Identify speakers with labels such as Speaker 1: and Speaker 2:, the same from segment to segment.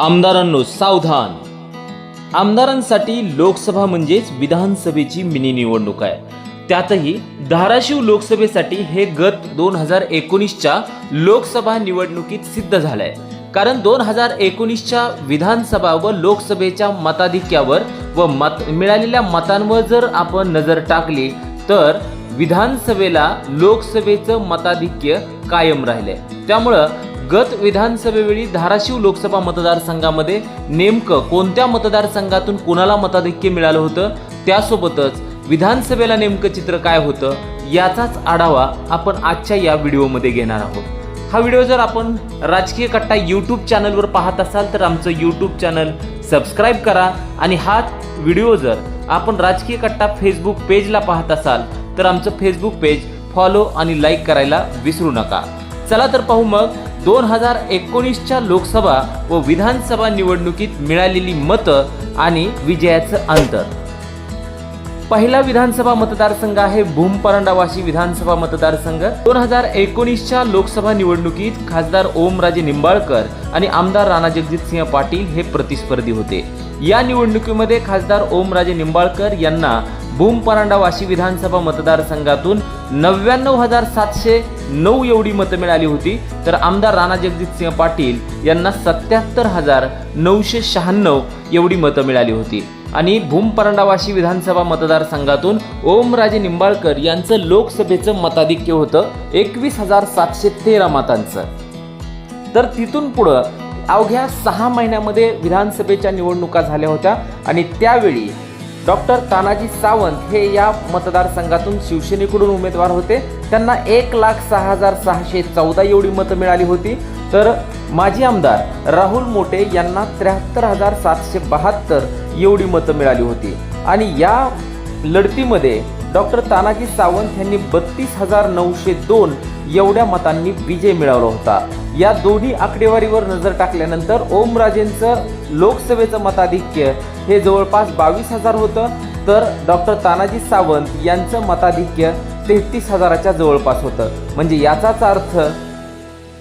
Speaker 1: आमदारांनो सावधान. आमदारांसाठी लोकसभा म्हणजेच विधानसभेची मिनी निवडणूक आहे. त्यातही धाराशिव लोकसभेसाठी हे गत दोन हजार एकोणीसच्या लोकसभा निवडणुकीत सिद्ध झालंय. कारण दोन हजार एकोणीसच्या विधानसभा व लोकसभेच्या मताधिक्यावर व मत मिळालेल्या मतांवर जर आपण नजर टाकली तर विधानसभेला लोकसभेचं मताधिक्य कायम राहिले त्यामुळं गत विधानसभेवेळी धाराशिव लोकसभा मतदारसंघामध्ये नेमकं कोणत्या मतदारसंघातून कुणाला मताधिक्य मिळालं होतं? त्यासोबतच विधानसभेला नेमकं चित्र काय होतं? याचाच आढावा आपण आजच्या या व्हिडिओमध्ये घेणार आहोत. हा व्हिडिओ जर आपण राजकीय कट्टा यूट्यूब चॅनलवर पाहत असाल तर आमचं यूट्यूब चॅनल सबस्क्राईब करा आणि हा व्हिडिओ जर आपण राजकीय कट्टा फेसबुक पेजला पाहत असाल तर आमचं फेसबुक पेज फॉलो आणि लाईक करायला विसरू नका. चला तर पाहू मग दोन हजार एकोणीसच्या लोकसभा व विधानसभा निवडणुकीत मिळालेली मतं आणि विजयाचं अंतर. पहिला विधानसभा मतदारसंघ आहे भूम परंडावाशी विधानसभा मतदारसंघ. दोन हजार एकोणीसच्या लोकसभा निवडणुकीत खासदार ओमराजे निंबाळकर आणि आमदार राणा जगजितसिंह पाटील हे प्रतिस्पर्धी होते. या निवडणुकीमध्ये खासदार ओमराजे निंबाळकर यांना भूम परांडावाशी विधानसभा मतदारसंघातून नव्याण्णव हजार सातशे नऊ एवढी मतं मिळाली होती. तर आमदार राणा जगजितसिंह पाटील यांना सत्याहत्तर हजार नऊशे शहाण्णव एवढी मतं मिळाली होती. आणि भूम परांडावाशी विधानसभा मतदारसंघातून ओमराजे निंबाळकर यांचं लोकसभेचं मताधिक्य होतं एकवीस हजार सातशे तेरा मतांचं. तर तिथून पुढं अवघ्या सहा महिन्यामध्ये विधानसभेच्या निवडणुका झाल्या होत्या आणि त्यावेळी डॉक्टर तानाजी सावंत हे या मतदारसंघातून शिवसेनेकडून उमेदवार होते. त्यांना एक लाख सहा हजार सहाशे चौदा एवढी मतं मिळाली होती. तर माजी आमदार राहुल मोटे यांना त्र्याहत्तर हजार सातशे बहात्तर एवढी मतं मिळाली होती. आणि या लढतीमध्ये डॉक्टर तानाजी सावंत यांनी बत्तीस हजार नऊशे दोन एवढ्या मतांनी विजय मिळवला होता. या दोन्ही आकडेवारीवर नजर टाकल्यानंतर ओमराजेंचं लोकसभेचं मताधिक्य हे जवळपास बावीस हजार होतं तर डॉक्टर तानाजी सावंत यांचं मताधिक्य तेहतीस हजाराच्या जवळपास होतं. म्हणजे याचाच अर्थ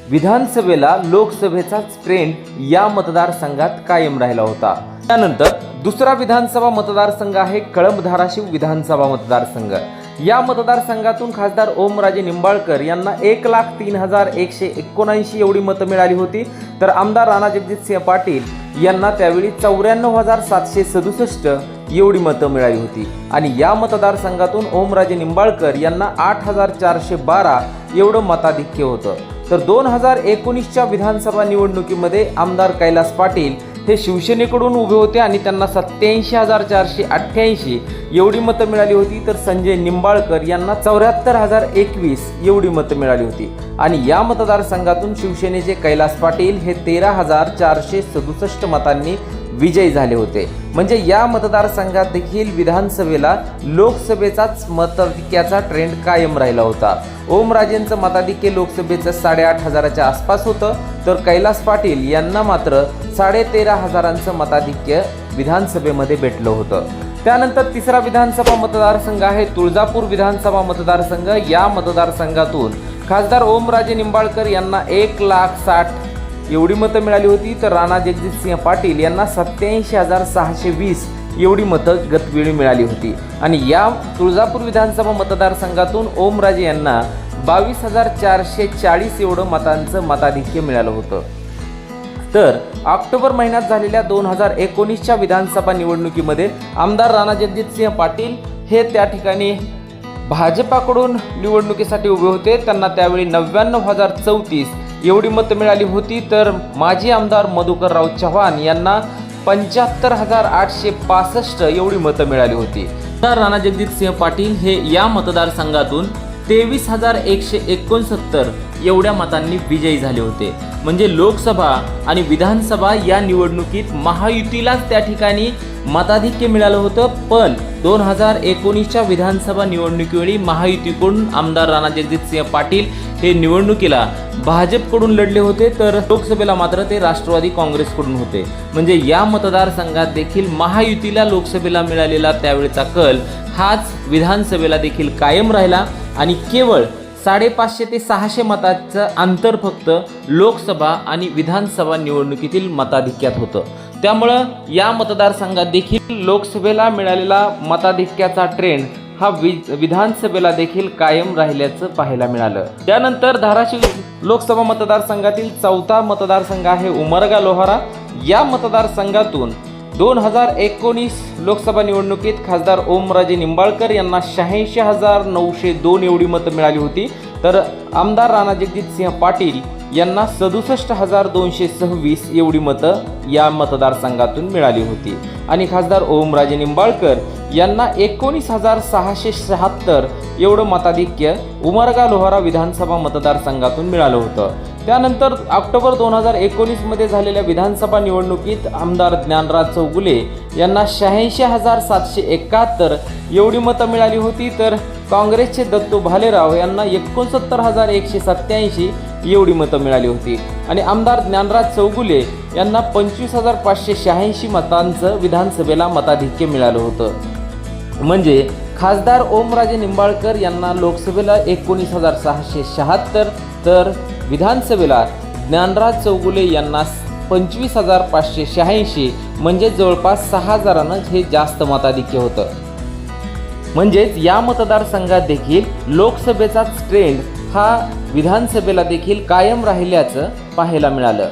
Speaker 1: विधानसभेला लोकसभेचाच ट्रेंड या मतदारसंघात कायम राहिला होता. त्यानंतर दुसरा विधानसभा मतदारसंघ आहे कळंब धाराशिव विधानसभा मतदारसंघ. या मतदारसंघातून खासदार ओमराजे निंबाळकर यांना एक लाख तीन हजार एकशे एकोणऐंशी एवढी मतं मिळाली होती. तर आमदार राणा जगजितसिंह पाटील यांना त्यावेळी चौऱ्याण्णव हजार सातशे सदुसष्ट एवढी मतं मिळाली होती. आणि या मतदारसंघातून ओमराजे निंबाळकर यांना आठ हजार चारशे बारा एवढं मताधिक्य होतं. तर दोन हजार एकोणीसच्या विधानसभा निवडणुकीमध्ये आमदार कैलास पाटील हे शिवसेनेकडून उभे होते आणि त्यांना सत्याऐंशी हजार चारशे अठ्ठ्याऐंशी एवढी मतं मिळाली होती. तर संजय निंबाळकर यांना चौऱ्याहत्तर हजार एकवीस एवढी मतं मिळाली होती. आणि या मतदारसंघातून शिवसेनेचे कैलास पाटील हे तेरा हजार चारशे सदुसष्ट मतांनी विजयी झाले होते. म्हणजे या मतदारसंघात देखील विधानसभेला लोकसभेचाच मताधिक्याचा ट्रेंड कायम राहिला होता. ओमराजेंचं मताधिक्य लोकसभेचं साडेआठ हजाराच्या आसपास होतं. तर कैलास पाटील यांना मात्र साडे तेरा हजारांचं मताधिक्य विधानसभेमध्ये भेटलं होतं. त्यानंतर तिसरा विधानसभा मतदारसंघ आहे. तुळजापूर विधानसभा मतदारसंघ. या मतदारसंघातून खासदार ओमराजे निंबाळकर यांना एक लाख साठ एवढी मतं मिळाली होती. तर राणा जगजितसिंह पाटील यांना सत्याऐंशी हजार सहाशे वीस एवढी मतं गतवेळी मिळाली होती. आणि या तुळजापूर विधानसभा मतदारसंघातून ओमराजे यांना बावीस हजार चारशे चाळीस एवढं मतांचं मताधिक्य मिळालं होतं. तर ऑक्टोबर महिन्यात झालेल्या दोन हजार एकोणीसच्या विधानसभा निवडणुकीमध्ये आमदार राणा जगजितसिंह पाटील हे त्या ठिकाणी भाजपाकडून निवडणुकीसाठी उभे होते. त्यांना त्यावेळी नव्याण्णव हजार चौतीस एवढी मतं मिळाली होती. तर माजी आमदार मधुकरराव चव्हाण यांना पंच्याहत्तर हजार आठशे पासष्ट एवढी मतं मिळाली होती. तर राणा जगजितसिंह पाटील हे या मतदारसंघातून तेवीस हजार एकशे एकोणसत्तर एवढ्या मतांनी विजयी झाले होते. म्हणजे लोकसभा आणि विधानसभा या निवडणुकीत महायुतीलाच त्या ठिकाणी मताधिक्य मिळालं होतं. पण दोन हजार एकोणीसच्या विधानसभा निवडणुकीवेळी महायुतीकडून आमदार राणा जगजितसिंह पाटील हे निवडणुकीला भाजपकडून लढले होते. तर लोकसभेला मात्र ते राष्ट्रवादी काँग्रेसकडून होते. म्हणजे या मतदारसंघात देखील महायुतीला लोकसभेला मिळालेला त्यावेळेचा कल हाच विधानसभेला देखील कायम राहिला. आणि केवळ साडेपाचशे ते सहाशे मताचं अंतर फक्त लोकसभा आणि विधानसभा निवडणुकीतील मताधिक्यात होतं. त्यामुळं या मतदारसंघात देखील लोकसभेला मिळालेला मताधिक्याचा ट्रेंड हा वि विधानसभेला देखील कायम राहिल्याचं पाहायला मिळालं. त्यानंतर धाराशिव लोकसभा मतदारसंघातील चौथा मतदारसंघ आहे उमरगा लोहारा. या मतदारसंघातून दोन हजार एकोणीस लोकसभा निवडणुकीत खासदार ओमराजे निंबाळकर यांना शहाऐंशी हजार नऊशे दोन एवढी मतं मिळाली होती. तर आमदार राणा जगजितसिंह पाटील यांना सदुसष्ट हजार दोनशे सव्वीस एवढी मतं या मतदारसंघातून मिळाली होती. आणि खासदार ओमराजे निंबाळकर यांना एकोणीस हजार सहाशे शहात्तर एवढं मताधिक्य उमरगा लोहारा विधानसभा मतदारसंघातून मिळालं होतं. त्यानंतर ऑक्टोबर दोन हजार एकोणीसमध्ये झालेल्या विधानसभा निवडणुकीत आमदार ज्ञानराज चौगुले यांना शहाऐंशी हजार सातशे एकाहत्तर एवढी मतं मिळाली होती. तर काँग्रेसचे दत्तू भालेराव यांना एकोणसत्तर हजार एकशे सत्याऐंशी एवढी मतं मिळाली होती. आणि आमदार ज्ञानराज चौगुले यांना पंचवीस हजार पाचशे शहाऐंशी मतांचं विधानसभेला मताधिक्य मिळालं होतं. म्हणजे खासदार ओमराजे निंबाळकर यांना लोकसभेला एकोणीस हजार सहाशे शहात्तर तर विधानसभेला ज्ञानराज चौगुले यांना पंचवीस हजार पाचशे शहाऐंशी म्हणजे जवळपास सहा हजारानं हे जास्त मताधिक्य होतं. म्हणजेच या मतदारसंघात देखील लोकसभेचाच ट्रेंड हा विधानसभेला देखील कायम राहिल्याचं पाहायला मिळालं.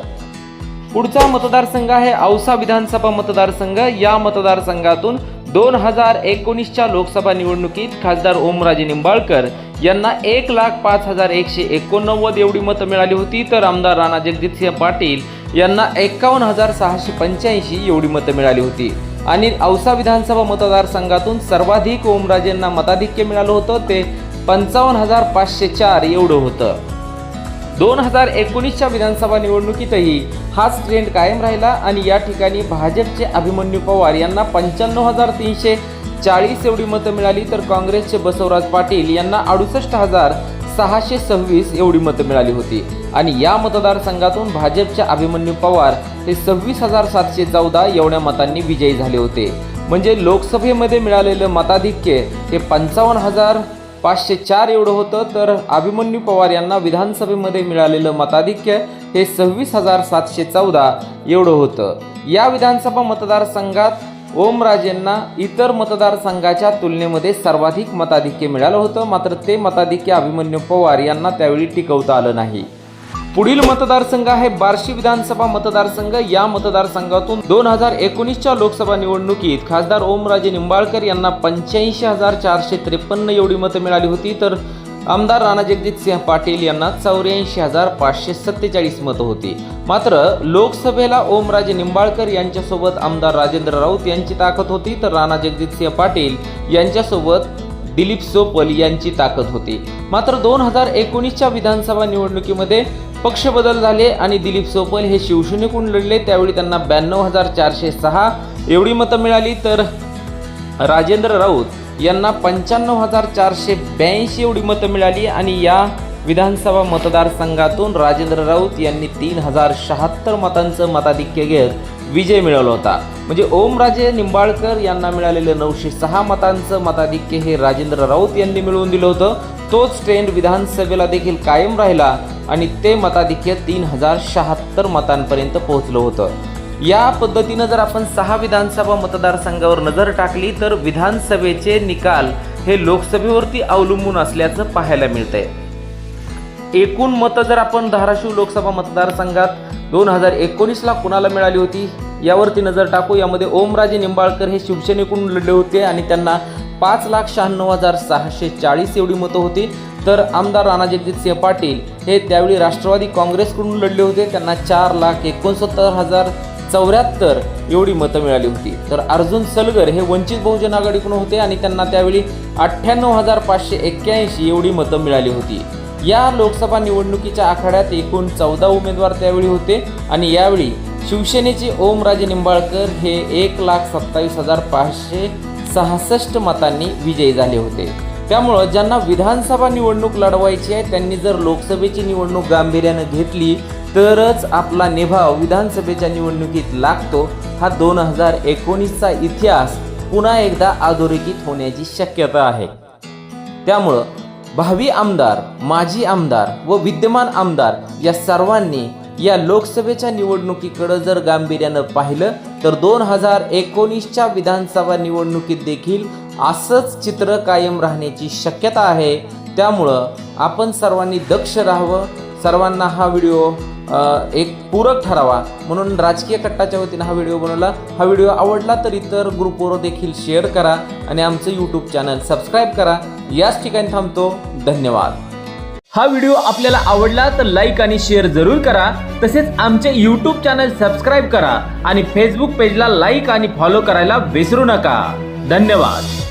Speaker 1: पुढचा मतदारसंघ आहे औसा विधानसभा मतदारसंघ. या मतदारसंघातून दोन हजार एकोणीसच्या लोकसभा निवडणुकीत खासदार ओमराजे निंबाळकर यांना एक लाख पाच हजार एकशे एकोणनव्वद एवढी मतं मिळाली होती. तर आमदार राणा जगजितसिंह पाटील यांना एकावन्न हजार सहाशे पंच्याऐंशी एवढी मतं मिळाली होती. आणि औसा विधानसभा मतदारसंघातून सर्वाधिक ओमराजेंना मताधिक्य मिळालं होतं. ते पंचावन्न हजार पाचशे चार एवढं होतं. दोन हजार एकोणीसच्या विधानसभा निवडणुकीतही हाच ट्रेंड कायम राहिला आणि या ठिकाणी भाजपचे अभिमन्यू पवार यांना पंच्याण्णव हजार तीनशे चाळीस एवढी मतं मिळाली तर काँग्रेसचे बसवराज पाटील यांना अडुसष्ट हजार सहाशे सव्वीस एवढी मतं मिळाली होती. आणि या मतदारसंघातून भाजपचे अभिमन्यू पवार हे सव्वीस हजार सातशे चौदा एवढ्या मतांनी विजयी झाले होते. म्हणजे लोकसभेमध्ये मिळालेलं मताधिक्य हे पंचावन्न हजार पाचशे चार एवढं होतं तर अभिमन्यू पवार यांना विधानसभेमध्ये मिळालेलं मताधिक्य हे सव्वीस हजार सातशे चौदा एवढं होतं. या विधानसभा मतदारसंघात ओमराजेंना इतर मतदारसंघाच्या तुलनेमध्ये सर्वाधिक मताधिक्य मिळालं होतं मात्र ते मताधिक्य अभिमन्यू पवार यांना त्यावेळी टिकवता आलं नाही. पुढील मतदारसंघ आहे बार्शी विधानसभा मतदारसंघ. या मतदारसंघातून दोन हजार एकोणीसच्या लोकसभा निवडणुकीत खासदार ओमराजे निंबाळकर यांना पंच्याऐंशी हजार चारशे त्रेपन्न एवढी मतं मिळाली होती. तर आमदार राणा जगजितसिंह पाटील यांना चौऱ्याऐंशी हजार पाचशे सत्तेचाळीस मतं होती. मात्र लोकसभेला ओमराजे निंबाळकर यांच्यासोबत आमदार राजेंद्र राऊत यांची ताकद होती. तर राणा जगजितसिंह पाटील यांच्यासोबत दिलीप सोपल यांची ताकद होती. मात्र दोन हजार एकोणीसच्या विधानसभा निवडणुकीमध्ये पक्ष बदल झाले आणि दिलीप सोपल हे शिवसेनेकडून लढले. त्यावेळी त्यांना ब्याण्णव हजार चारशे सहा एवढी मतं मिळाली. तर राजेंद्र राऊत यांना पंच्याण्णव हजार चारशे ब्याऐंशी एवढी मतं मिळाली आणि या विधानसभा मतदारसंघातून राजेंद्र राऊत यांनी तीन हजार शहात्तर मतांचं मताधिक्य घेत विजय मिळवला होता. म्हणजे ओमराजे निंबाळकर यांना मिळालेलं नऊशे सहा मतांचं मताधिक्य हे राजेंद्र राऊत यांनी मिळवून दिलं होतं. तोच ट्रेंड विधानसभेला देखील कायम राहिला. आणि ते मताधिक्य तीन हजार शहात्तर मतांपर्यंत पोहोचलं होतं. या पद्धतीनं जर आपण सहा विधानसभा मतदारसंघावर नजर टाकली तर विधानसभेचे निकाल हे लोकसभेवरती अवलंबून असल्याचं पाहायला मिळतंय. एकूण मतं जर आपण धाराशिव लोकसभा मतदारसंघात दोन हजार एकोणीसला कुणाला मिळाली होती यावरती नजर टाकू. यामध्ये ओमराजे निंबाळकर हे शिवसेनेकडून लढले होते आणि त्यांना पाच लाख शहाण्णव हजार सहाशे चाळीस एवढी मतं होती. तर आमदार राणा जगजितसिंह पाटील हे त्यावेळी राष्ट्रवादी काँग्रेसकडून लढले होते. त्यांना चार लाख एकोणसत्तर हजार चौऱ्याहत्तर एवढी मतं मिळाली होती. तर अर्जुन सलगर हे वंचित बहुजन आघाडीकडून होते आणि त्यांना त्यावेळी अठ्ठ्याण्णव हजार पाचशे एक्क्याऐंशी एवढी मतं मिळाली होती. या लोकसभा निवडणुकीच्या आखाड्यात एकूण चौदा उमेदवार त्यावेळी होते आणि यावेळी शिवसेनेचे ओमराजे निंबाळकर हे एक लाख सत्तावीस हजार पाचशे सहासष्ट मतांनी विजयी झाले होते. त्यामुळं ज्यांना विधानसभा निवडणूक लढवायची आहे त्यांनी जर लोकसभेची निवडणूक गांभीर्यानं घेतली तरच आपला निभाव विधानसभेच्या निवडणुकीत लागतो. हा दोन हजार एकोणीसचा इतिहास पुन्हा एकदा अधोरेखित होण्याची शक्यता आहे. त्यामुळं भावी आमदार माजी आमदार व विद्यमान आमदार या सर्वांनी या लोकसभेच्या निवडणुकीकडे जर गांभीर्यानं पाहिलं तर दोन हजार एकोणीसच्या विधानसभा निवडणुकीत देखील असंच चित्र कायम राहण्याची शक्यता आहे. त्यामुळं आपण सर्वांनी दक्ष राहावं. सर्वांना हा व्हिडिओ एक पूरक ठरावा. म्हणून राजकीय कट्टाच्या वतीनं हा व्हिडिओ बनवला. हा व्हिडिओ आवडला तर इतर ग्रुपवर देखील शेअर करा आणि आमचं यूट्यूब चॅनल सबस्क्राईब करा. याच ठिकाणी थांबतो. धन्यवाद. हा व्हिडिओ आपल्याला आवडला तर लाईक आणि शेअर जरूर करा. तसेच आमचे यूट्यूब चॅनल सबस्क्राईब करा आणि फेसबुक पेजला लाईक आणि फॉलो करायला विसरू नका. धन्यवाद.